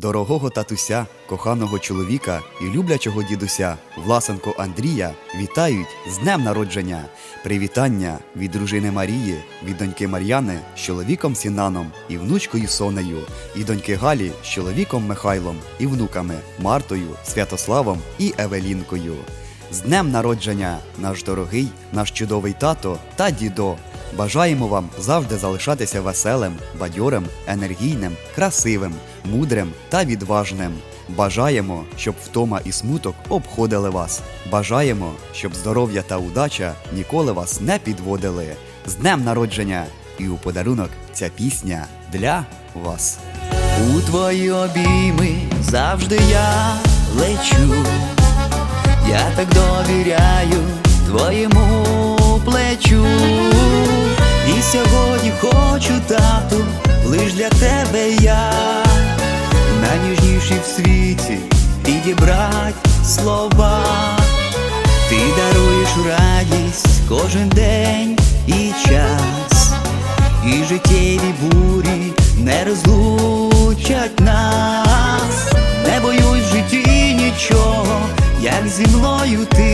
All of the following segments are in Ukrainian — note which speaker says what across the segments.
Speaker 1: Дорогого татуся, коханого чоловіка і люблячого дідуся Власенко Андрія вітають з днем народження. Привітання від дружини Марії, від доньки Мар'яни з чоловіком Сінаном і внучкою Сонею, і доньки Галі з чоловіком Михайлом і внуками Мартою, Святославом і Евелінкою. З днем народження, наш дорогий, наш чудовий тато та дідо. Бажаємо вам завжди залишатися веселим, бадьорим, енергійним, красивим, мудрим та відважним. Бажаємо, щоб втома і смуток обходили вас. Бажаємо, щоб здоров'я та удача ніколи вас не підводили. З днем народження! І у подарунок ця пісня для вас.
Speaker 2: У твої обійми завжди я лечу, я так довіряю твоєму плечу. Світі підібрать слова. Ти даруєш радість кожен день і час, і життєві бурі не розлучать нас. Не боюсь житті нічого, як зі мною ти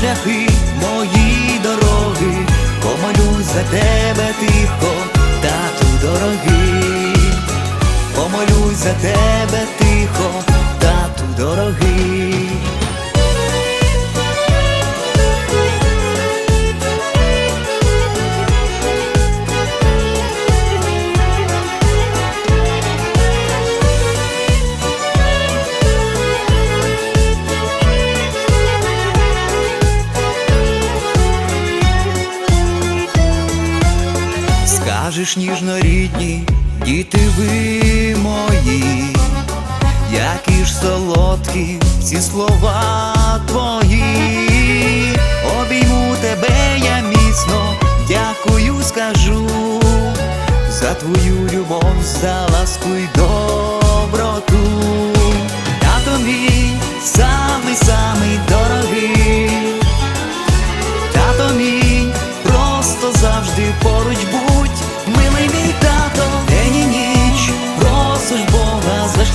Speaker 2: шляхи мої дороги, помолюсь за тебе тихо, тату дорогий, помолюсь за тебе тихо, Скажеш ніжно рідні, діти ви мої, які ж солодкі ці слова твої, обійму тебе я міцно, дякую, скажу. За твою любов, за ласку й доброту.